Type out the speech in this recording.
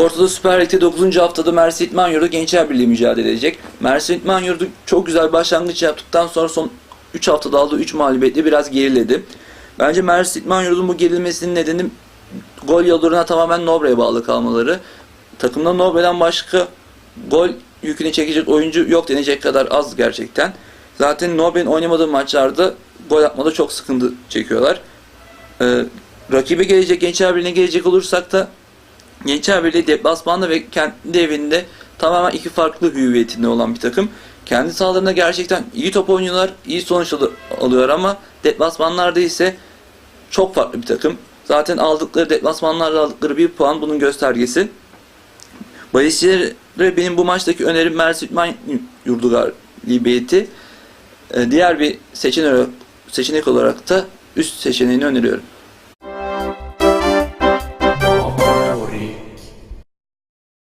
Ortada Süper Lig'de 9. haftada Mersin İtman Yurdu Gençler Birliği mücadele edecek. Mersin İtman Yurdu çok güzel başlangıç yaptıktan sonra son 3 haftada aldığı 3 mağlubiyetle biraz geriledi. Bence Mersin İtman Yurdu'nun bu gerilmesinin nedeni gol yollarına tamamen Nobre'ye bağlı kalmaları. Takımda Nobre'den başka gol yükünü çekecek oyuncu yok denecek kadar az gerçekten. Zaten Nobre'nin oynamadığı maçlarda gol atmada çok sıkıntı çekiyorlar. Ee, rakibe gelecek Gençler Birliği'ne gelecek olursak da Gençler Birliği deplasmanda ve kendi evinde tamamen iki farklı hüviyetinde olan bir takım. Kendi sahalarında gerçekten iyi top oynuyorlar, iyi sonuç al- alıyor ama deplasmanlarda ise çok farklı bir takım. Zaten aldıkları deplasmanlarda aldıkları bir puan bunun göstergesi. Bahisçilere benim bu maçtaki önerim Mersin Yurdu galibiyeti. Ee, Diğer bir seçenek, seçenek olarak da üst seçeneğini öneriyorum.